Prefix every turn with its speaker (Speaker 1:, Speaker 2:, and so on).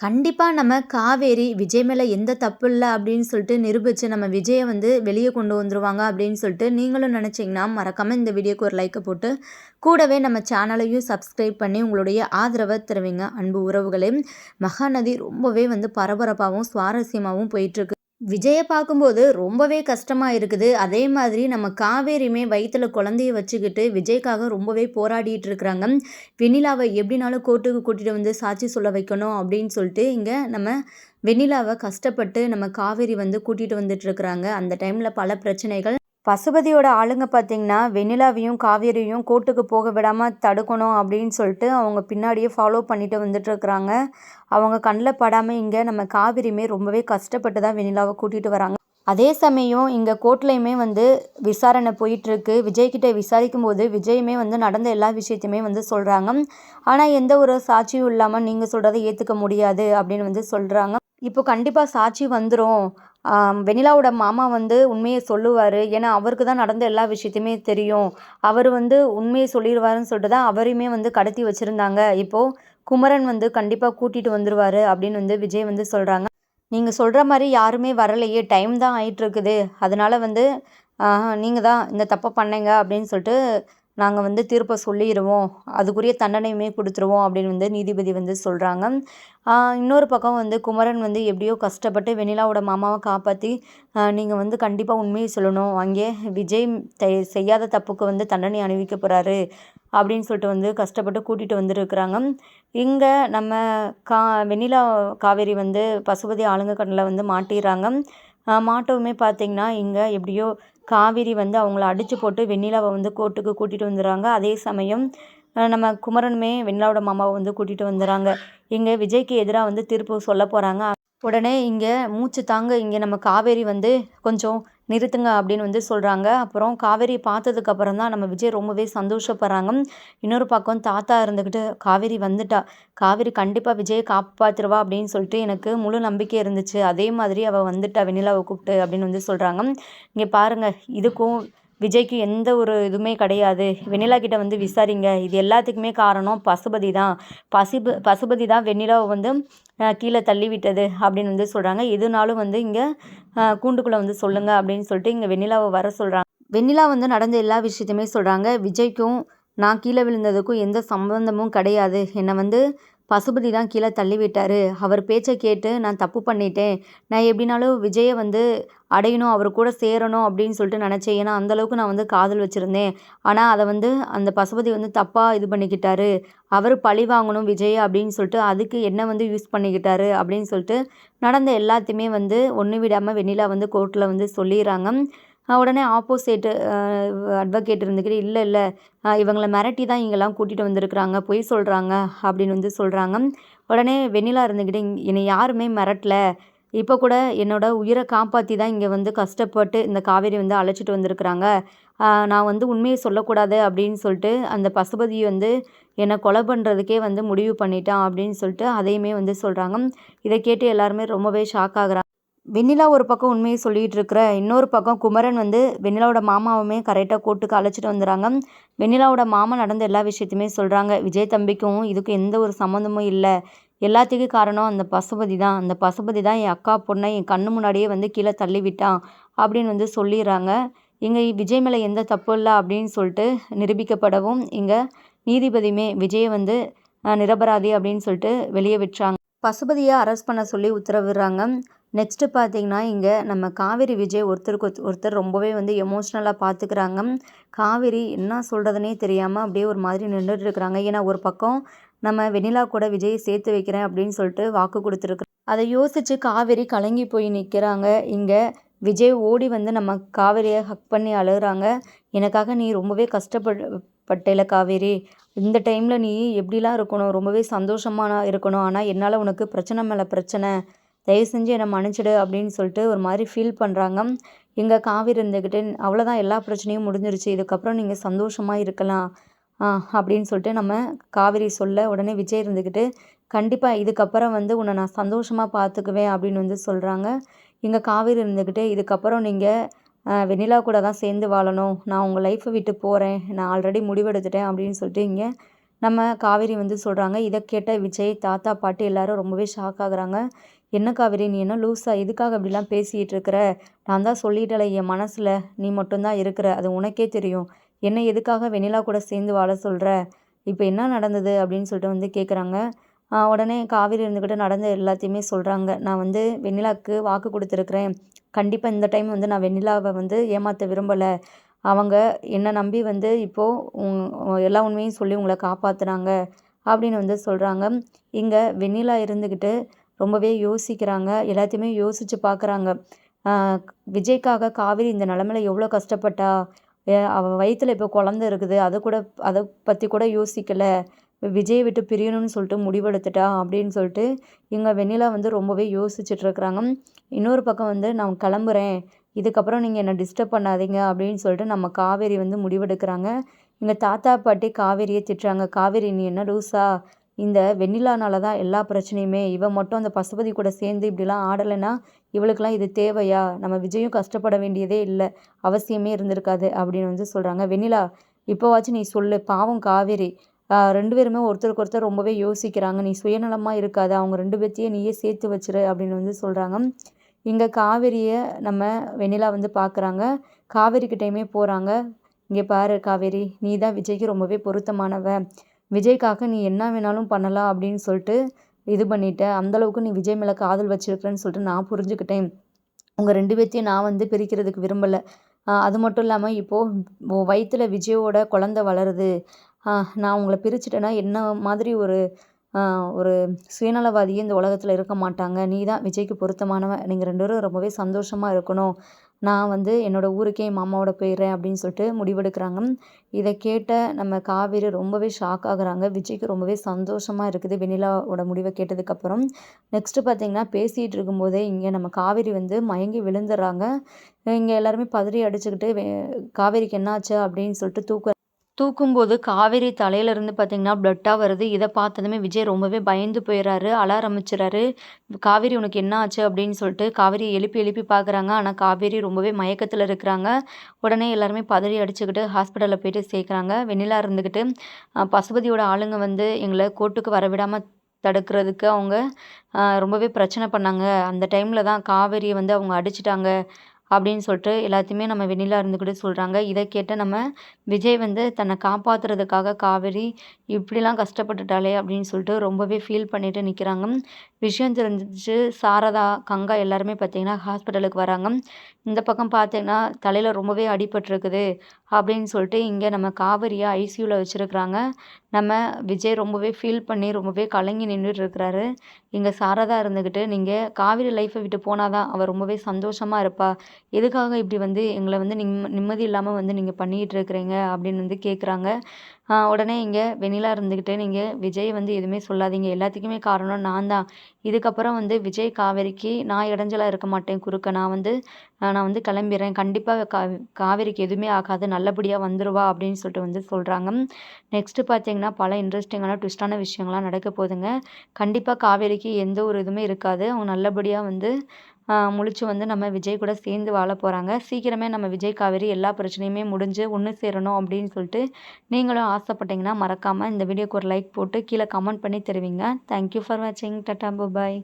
Speaker 1: கண்டிப்பாக நம்ம காவேரி விஜய் மேலே எந்த தப்பு இல்லை அப்படின்னு சொல்லிட்டு நிரூபித்து நம்ம விஜயை வந்து வெளியே கொண்டு வந்துருவாங்க அப்படின்னு சொல்லிட்டு நீங்களும் நினச்சிங்கன்னா மறக்காமல் இந்த வீடியோக்கு ஒரு லைக்கை போட்டு கூடவே நம்ம சேனலையும் சப்ஸ்கிரைப் பண்ணி உங்களுடைய ஆதரவை தருவீங்க. அன்பு உறவுகளே மகாநதி ரொம்பவே வந்து பரபரப்பாகவும் சுவாரஸ்யமாகவும் போயிட்டுருக்கு விஜயை பார்க்கும்போது ரொம்பவே கஷ்டமாக இருக்குது. அதே மாதிரி நம்ம காவேரியுமே வயிற்றுல குழந்தைய வச்சுக்கிட்டு விஜய்க்காக ரொம்பவே போராடிட்டு இருக்கிறாங்க. வெண்ணிலாவை எப்படினாலும் கோர்ட்டுக்கு கூட்டிகிட்டு வந்து சாட்சி சொல்ல வைக்கணும் அப்படின்னு சொல்லிட்டு இங்கே நம்ம வெண்ணிலாவை கஷ்டப்பட்டு நம்ம காவேரி வந்து கூட்டிகிட்டு வந்துட்டுருக்குறாங்க அந்த டைமில் பல பிரச்சனைகள் பசுபதியோட ஆளுங்க பார்த்தீங்கன்னா வெண்ணிலாவையும் காவேரியும் கோர்ட்டுக்கு போக விடாமல் தடுக்கணும் அப்படின்னு சொல்லிட்டு அவங்க பின்னாடியே ஃபாலோ பண்ணிட்டு வந்துட்டுருக்குறாங்க அவங்க கண்ணில் படாமல் இங்கே நம்ம காவிரியுமே ரொம்பவே கஷ்டப்பட்டு தான் வெண்ணிலாவை கூட்டிகிட்டு வராங்க. அதே சமயம் இங்கே கோர்ட்லேயுமே வந்து விசாரணை போயிட்டுருக்கு விஜய்கிட்ட விசாரிக்கும் போது விஜயுமே வந்து நடந்த எல்லா விஷயத்தையுமே வந்து சொல்கிறாங்க ஆனால் எந்த ஒரு சாட்சியும் இல்லாமல் நீங்கள் சொல்கிறத ஏற்றுக்க முடியாது அப்படின்னு வந்து சொல்கிறாங்க இப்போ கண்டிப்பாக சாட்சி வந்துடும் வெண்ணிலாவோட மாமா வந்து உண்மையை சொல்லுவார். ஏன்னா அவருக்கு தான் நடந்த எல்லா விஷயத்தையுமே தெரியும். அவர் வந்து உண்மையை சொல்லிடுவாருன்னு சொல்லிட்டு தான் அவரையுமே வந்து கடத்தி வச்சுருந்தாங்க. இப்போது குமரன் வந்து கண்டிப்பாக கூட்டிகிட்டு வந்துடுவார் அப்படின்னு வந்து விஜய் வந்து சொல்கிறாங்க நீங்கள் சொல்கிற மாதிரி யாருமே வரலையே. டைம் தான் ஆயிட்டுருக்குது அதனால் வந்து நீங்கள் தான் இந்த தப்பை பண்ணீங்க அப்படின்னு சொல்லிட்டு நாங்கள் வந்து தீர்ப்பை சொல்லிடுவோம் அதுக்குரிய தண்டனையுமே கொடுத்துருவோம் அப்படின்னு வந்து நீதிபதி வந்து சொல்கிறாங்க இன்னொரு பக்கம் வந்து குமரன் வந்து எப்படியோ கஷ்டப்பட்டு வெண்ணிலாவோட மாமாவை காப்பாற்றி நீங்கள் வந்து கண்டிப்பாக உண்மையை சொல்லணும். அங்கே விஜய் செய்யாத தப்புக்கு வந்து தண்டனை அணிவிக்க போகிறாரு அப்படின்னு சொல்லிட்டு வந்து கஷ்டப்பட்டு கூட்டிகிட்டு வந்துருக்குறாங்க. இங்கே நம்ம கா வெண்ணிலா காவேரி வந்து பசுபதி ஆளுங்க கண்ணில் வந்து மாட்டிடுறாங்க மாட்டவுமே பார்த்திங்கன்னா இங்கே எப்படியோ காவேரி வந்து அவங்கள அடித்து போட்டு வெண்ணிலாவை வந்து கோர்ட்டுக்கு கூட்டிகிட்டு வந்துடுறாங்க. அதே சமயம் நம்ம குமரனுமே வெண்ணிலாவோட மாமாவை வந்து கூட்டிகிட்டு வந்துடுறாங்க. இங்கே விஜய்க்கு எதிராக வந்து தீர்ப்பு சொல்ல போகிறாங்க உடனே இங்கே மூச்சு தாங்க இங்கே நம்ம காவேரி வந்து கொஞ்சம் நிறுத்துங்க அப்படின்னு வந்து சொல்கிறாங்க அப்புறம் காவேரி பார்த்ததுக்கப்புறம் தான் நம்ம விஜய் ரொம்பவே சந்தோஷப்படுறாங்க. இன்னொரு பக்கம் தாத்தா இருந்துக்கிட்டு காவேரி வந்துட்டா. காவேரி கண்டிப்பாக விஜயை காப்பாற்றுருவா அப்படின்னு சொல்லிட்டு எனக்கு முழு நம்பிக்கை இருந்துச்சு. அதே மாதிரி அவள் வந்துட்டா வெண்ணிலாவை கூப்பிட்டு அப்படின்னு வந்து சொல்கிறாங்க இங்கே பாருங்கள் இதுக்கும் விஜய்க்கு எந்த ஒரு இதுவுமே கிடையாது. வெண்ணிலா கிட்ட வந்து விசாரிங்க. இது எல்லாத்துக்குமே காரணம் பசுபதி தான். பசுப பசுபதி தான் வெண்ணிலாவை வந்து கீழே தள்ளி விட்டது அப்படின்னு வந்து சொல்கிறாங்க எதுனாலும் வந்து இங்கே கூண்டுக்குள்ளே வந்து சொல்லுங்கள் அப்படின்னு சொல்லிட்டு இங்கே வெண்ணிலாவை வர சொல்கிறாங்க வெண்ணிலா வந்து நடந்த எல்லா விஷயத்தையுமே சொல்கிறாங்க விஜய்க்கும் நான் கீழே விழுந்ததுக்கும் எந்த சம்பந்தமும் கிடையாது. என்னை வந்து பசுபதி தான் கீழே தள்ளி விட்டார் அவர் பேச்சை கேட்டு நான் தப்பு பண்ணிட்டேன். நான் எப்படினாலும் விஜயை வந்து அடையணும் அவர் கூட சேரணும் அப்படின்னு சொல்லிட்டு நினச்சேன். ஏன்னா அந்தளவுக்கு நான் வந்து காதல் வச்சுருந்தேன். ஆனால் அதை வந்து அந்த பசுபதி வந்து தப்பாக இது பண்ணிக்கிட்டாரு. அவர் பழி வாங்கணும் விஜய் அப்படின்னு சொல்லிட்டு அதுக்கு என்ன வந்து யூஸ் பண்ணிக்கிட்டாரு அப்படின்னு சொல்லிட்டு நடந்த எல்லாத்தையுமே வந்து ஒன்று விடாமல் வெண்ணிலா வந்து கோர்ட்டில் வந்து சொல்லிடுறாங்க. உடனே ஆப்போசிட்டு அட்வொகேட் இருந்துக்கிட்டு இல்லை இல்லை இவங்களை மிரட்டி தான் இங்கெல்லாம் கூட்டிகிட்டு வந்திருக்கிறாங்க பொய் சொல்கிறாங்க அப்படின்னு வந்து சொல்கிறாங்க உடனே வெண்ணிலா இருந்துக்கிட்டு என்னை யாருமே மிரட்டல. இப்போ கூட என்னோடய உயிரை காப்பாற்றி தான் இங்கே வந்து கஷ்டப்பட்டு இந்த காவேரி வந்து அழைச்சிட்டு வந்திருக்கிறாங்க. நான் வந்து உண்மையை சொல்லக்கூடாது அப்படின்னு சொல்லிட்டு அந்த பசுபதி வந்து என்னை கொலை பண்ணுறதுக்கே வந்து முடிவு பண்ணிட்டான் அப்படின்னு சொல்லிட்டு அதையுமே வந்து சொல்கிறாங்க இதை கேட்டு எல்லாருமே ரொம்பவே ஷாக் ஆகுறாங்க. வெண்ணிலா ஒரு பக்கம் உண்மையை சொல்லிகிட்டு இருக்கிற இன்னொரு பக்கம் குமரன் வந்து வெண்ணிலாவோட மாமாவுமே கரெக்டாக கோர்ட்டுக்கு அழைச்சிட்டு வந்துடுறாங்க வெண்ணிலாவோட மாமா நடந்த எல்லா விஷயத்தையுமே சொல்கிறாங்க விஜய் தம்பிக்கும் இதுக்கும் எந்த ஒரு சம்மந்தமும் இல்லை. எல்லாத்துக்கும் காரணம் அந்த பசுபதி தான். அந்த பசுபதி தான் என் அக்கா பொண்ணை என் கண்ணு முன்னாடியே வந்து கீழே தள்ளி விட்டான் அப்படின்னு வந்து சொல்லிடுறாங்க. இங்கே விஜய் மேலே எந்த தப்பு இல்லை அப்படின்னு சொல்லிட்டு நிரூபிக்கப்படவும் இங்கே நீதிபதியுமே விஜயை வந்து நிரபராதி அப்படின்னு சொல்லிட்டு வெளியே விட்டுறாங்க. பசுபதியை அரெஸ்ட் பண்ண சொல்லி உத்தரவிடுறாங்க. நெக்ஸ்ட்டு பார்த்தீங்கன்னா இங்கே நம்ம காவேரி விஜய் ஒருத்தருக்கு ஒருத்தர் ரொம்பவே வந்து எமோஷ்னலாக பார்த்துக்கிறாங்க காவேரி என்ன சொல்கிறதுனே தெரியாமல் அப்படியே ஒரு மாதிரி நின்றுட்டு இருக்கிறாங்க. ஏன்னா ஒரு பக்கம் நம்ம வெண்ணிலா கூட விஜயை சேர்த்து வைக்கிறேன் அப்படின்னு சொல்லிட்டு வாக்கு கொடுத்துருக்கு அதை யோசித்து காவேரி கலங்கி போய் நிற்கிறாங்க இங்கே விஜய் ஓடி வந்து நம்ம காவேரியை ஹக் பண்ணி அழுகுறாங்க. எனக்காக நீ ரொம்பவே கஷ்டப்பட்டல காவேரி. இந்த டைமில் நீ எப்படிலாம் இருக்கணும்? ரொம்பவே சந்தோஷமாக இருக்கணும். ஆனால் என்னால் உனக்கு பிரச்சனை மேலே பிரச்சனை. தயவு செஞ்சு என்னை மன்னிச்சிடு அப்படின்னு சொல்லிட்டு ஒரு மாதிரி ஃபீல் பண்ணுறாங்க எங்கள் காவிரி இருந்துக்கிட்டு அவ்வளோதான் எல்லா பிரச்சனையும் முடிஞ்சிருச்சு. இதுக்கப்புறம் நீங்கள் சந்தோஷமாக இருக்கலாம். அப்படின்னு சொல்லிட்டு நம்ம காவிரி சொல்ல உடனே விஜய் இருந்துக்கிட்டு கண்டிப்பாக இதுக்கப்புறம் வந்து உன்னை நான் சந்தோஷமாக பார்த்துக்குவேன் அப்படின்னு வந்து சொல்கிறாங்க எங்கள் காவிரி இருந்துக்கிட்டு இதுக்கப்புறம் நீங்கள் வெண்ணிலா கூட தான் சேர்ந்து வாழணும். நான் உங்கள் லைஃப்பை விட்டு போகிறேன் நான் ஆல்ரெடி முடிவெடுத்துட்டேன் அப்படின்னு சொல்லிட்டு இங்கே நம்ம காவேரி வந்து சொல்கிறாங்க இதை கேட்ட விஜய் தாத்தா பாட்டி எல்லாரும் ரொம்பவே ஷாக் ஆகுறாங்க. என்ன காவேரி நீ என்ன லூஸா எதுக்காக அப்படிலாம் பேசிகிட்டு இருக்கிற? நான் தான் சொல்லிட்டல என் மனசில் நீ மட்டும்தான் இருக்கிற. அது உனக்கே தெரியும். என்ன எதுக்காக வெண்ணிலா கூட சேர்ந்து வாழ சொல்கிற இப்போ என்ன நடந்தது அப்படின்னு சொல்லிட்டு வந்து கேட்குறாங்க உடனே காவேரி இருந்துக்கிட்டு நடந்த எல்லாத்தையுமே சொல்கிறாங்க நான் வந்து வெண்ணிலாவுக்கு வாக்கு கொடுத்துருக்குறேன். கண்டிப்பாக இந்த டைம் வந்து நான் வெண்ணிலாவை வந்து ஏமாற்ற விரும்பலை. அவங்க என்னை நம்பி வந்து இப்போது எல்லா உண்மையும் சொல்லி உங்களை காப்பாற்றுனாங்க அப்படின்னு வந்து சொல்கிறாங்க இங்கே வெண்ணிலா இருந்துக்கிட்டு ரொம்பவே யோசிக்கிறாங்க. எல்லாத்தையுமே யோசித்து பார்க்குறாங்க விஜய்க்காக காவிரி இந்த நிலமையில எவ்வளோ கஷ்டப்பட்டா? அவள் வயிற்றில் இப்போ குழந்த இருக்குது. அதை கூட அதை பற்றி கூட யோசிக்கலை. விஜயை விட்டு பிரியணும்னு சொல்லிட்டு முடிவெடுத்துட்டா அப்படின்னு சொல்லிட்டு இங்கே வெண்ணிலா வந்து ரொம்பவே யோசிச்சுட்ருக்குறாங்க. இன்னொரு பக்கம் வந்து நான் கிளம்புறேன். இதுக்கப்புறம் நீங்கள் என்னை டிஸ்டர்ப் பண்ணாதீங்க. அப்படின்னு சொல்லிட்டு நம்ம காவேரி வந்து முடிவெடுக்கிறாங்க. எங்கள் தாத்தா பாட்டி காவேரியை திட்டுறாங்க. காவேரி நீ என்ன லூஸா இந்த வெண்ணிலானால தான் எல்லா பிரச்சனையுமே. இவன் மட்டும் அந்த பசுபதி கூட சேர்ந்து இப்படிலாம் ஆடலைன்னா இவளுக்கெல்லாம் இது தேவையா? நம்ம விஜயும் கஷ்டப்பட வேண்டியதே இல்லை. அவசியமே இருந்திருக்காது. அப்படின்னு வந்து சொல்கிறாங்க வெண்ணிலா இப்போவாச்சும் நீ சொல்லு. பாவம் காவேரி. ரெண்டு பேருமே ஒருத்தருக்கு ஒருத்தர் ரொம்பவே யோசிக்கிறாங்க. நீ சுயநலமாக இருக்காது. அவங்க ரெண்டு பேர்த்தையும் நீயே சேர்த்து வச்சிரு அப்படின்னு வந்து சொல்கிறாங்க இங்கே காவேரியை நம்ம வெண்ணிலா வந்து பார்க்குறாங்க காவேரிக்கிட்டேயுமே போகிறாங்க இங்கே பாரு காவேரி நீ தான் விஜய்க்கு ரொம்பவே பொருத்தமானவ. விஜய்க்காக நீ என்ன வேணாலும் பண்ணலாம் அப்படின்னு சொல்லிட்டு இது பண்ணிட்ட. அந்தளவுக்கு நீ விஜய் மேலே காதல் வச்சிருக்கிறேன்னு சொல்லிட்டு நான் புரிஞ்சுக்கிட்டேன். உங்கள் ரெண்டு பேர்த்தையும் நான் வந்து பிரிக்கிறதுக்கு விரும்பலை. அது மட்டும் இல்லாமல் இப்போது வயிற்றில் விஜயோட குழந்த வளருது. நான் உங்களை பிரிச்சுட்டேன்னா என்ன மாதிரி ஒரு ஒரு சுயநலவாதியே இந்த உலகத்தில் இருக்க மாட்டாங்க? நீ தான் விஜய்க்கு பொருத்தமானவன் நீங்கள் ரெண்டு பேரும் ரொம்பவே சந்தோஷமாக இருக்கணும். நான் வந்து என்னோடய ஊருக்கே என் மாமாவோட போயிடுறேன் அப்படின்னு சொல்லிட்டு முடிவெடுக்கிறாங்க. இதை கேட்ட நம்ம காவேரி ரொம்பவே ஷாக் ஆகுறாங்க. விஜய்க்கு ரொம்பவே சந்தோஷமாக இருக்குது வெண்ணிலாவோட முடிவை கேட்டதுக்கப்புறம் நெக்ஸ்ட்டு பார்த்தீங்கன்னா பேசிகிட்டு இருக்கும்போதே இங்கே நம்ம காவேரி வந்து மயங்கி விழுந்துடுறாங்க. இங்கே எல்லாருமே பதறி அடிச்சுக்கிட்டு காவேரிக்கு என்னாச்சு? அப்படின்னு சொல்லிட்டு தூக்க தூக்கும்போது காவேரி தலையிலேருந்து பார்த்தீங்கன்னா ப்ளட்டாக வருது. இதை பார்த்ததுமே விஜய் ரொம்பவே பயந்து போயிடுறாரு அழ ஆரம்பிச்சிடறாரு காவேரி உனக்கு என்ன ஆச்சு அப்படின்னு சொல்லிட்டு காவேரியை எழுப்பி எழுப்பி பார்க்குறாங்க. ஆனால் காவேரி ரொம்பவே மயக்கத்தில் இருக்கிறாங்க. உடனே எல்லாருமே பதறி அடிச்சுக்கிட்டு ஹாஸ்பிட்டலில் போயிட்டு சேர்க்குறாங்க. வெண்ணிலா இருந்துக்கிட்டு பசுபதியோட ஆளுங்க வந்து எங்களை கோர்ட்டுக்கு வர விடாமல் தடுக்கிறதுக்கு அவங்க ரொம்பவே பிரச்சனை பண்ணாங்க. அந்த டைமில் தான் காவேரியை வந்து அவங்க அடிச்சிட்டாங்க. அப்படின்னு சொல்லிட்டு எல்லாத்தையுமே நம்ம வெண்ணிலா இருந்துக்கிட்டு சொல்கிறாங்க இதை கேட்ட நம்ம விஜய் வந்து தன்னை காப்பாற்றுறதுக்காக காவேரி இப்படிலாம் கஷ்டப்பட்டுட்டாளே அப்படின்னு சொல்லிட்டு ரொம்பவே ஃபீல் பண்ணிட்டு நிற்கிறாங்க விஷயம் தெரிஞ்சிச்சு. சாரதா கங்கா எல்லாருமே பார்த்திங்கன்னா ஹாஸ்பிட்டலுக்கு வராங்க. இந்த பக்கம் பார்த்தீங்கன்னா தலையில் ரொம்பவே அடிபட்டிருக்குது அப்படின்னு சொல்லிட்டு இங்கே நம்ம காவிரியை ஐசியூவில் வச்சுருக்குறாங்க. நம்ம விஜய் ரொம்பவே ஃபீல் பண்ணி ரொம்பவே கலங்கி நின்றுட்டு இருக்கிறாரு. இங்கே சாரதா இருந்துக்கிட்டு நீங்கள் காவிரி லைஃப்பை விட்டு போனால் தான் அவள் ரொம்பவே சந்தோஷமாக இருப்பா. எதுக்காக இப்படி வந்து எங்களை வந்து நிம் நிம்மதி இல்லாமல் வந்து நீங்கள் பண்ணிக்கிட்டு இருக்கிறீங்க அப்படின்னு வந்து கேட்குறாங்க உடனே இங்கே வெண்ணிலா இருந்துக்கிட்டு நீங்கள் விஜய் வந்து எதுவுமே சொல்லாதீங்க. எல்லாத்துக்குமே காரணம் நான் தான். இதுக்கப்புறம் வந்து விஜய் காவேரிக்கு நான் இடைஞ்சலாக இருக்க மாட்டேன் குறுக்க. நான் வந்து நான் வந்து கிளம்பிடுறேன் கண்டிப்பாக கா காவேரிக்கு எதுவுமே ஆகாது. நல்லபடியாக வந்துடுவா அப்படின்னு சொல்லிட்டு வந்து சொல்கிறாங்க நெக்ஸ்ட்டு பார்த்தீங்கன்னா பல இன்ட்ரெஸ்டிங்கான ட்விஸ்டான விஷயங்கள்லாம் நடக்க போகுதுங்க. கண்டிப்பாக காவேரிக்கு எந்த ஒரு இதுவுமே இருக்காது. அவங்க நல்லபடியாக வந்து முழிச்சு வந்து நம்ம விஜய் கூட சேர்ந்து வாழ போகிறாங்க சீக்கிரமே நம்ம விஜய் காவேரி எல்லா பிரச்சனையுமே முடிஞ்சு ஒன்று சேரணும் அப்படின்னு சொல்லிட்டு நீங்களும் ஆசைப்பட்டீங்கன்னா மறக்காமல் இந்த வீடியோக்கு ஒரு லைக் போட்டு கீழே கமெண்ட் பண்ணி தருவீங்க. தேங்க்யூ ஃபார் வாட்சிங் டட்டா பாய்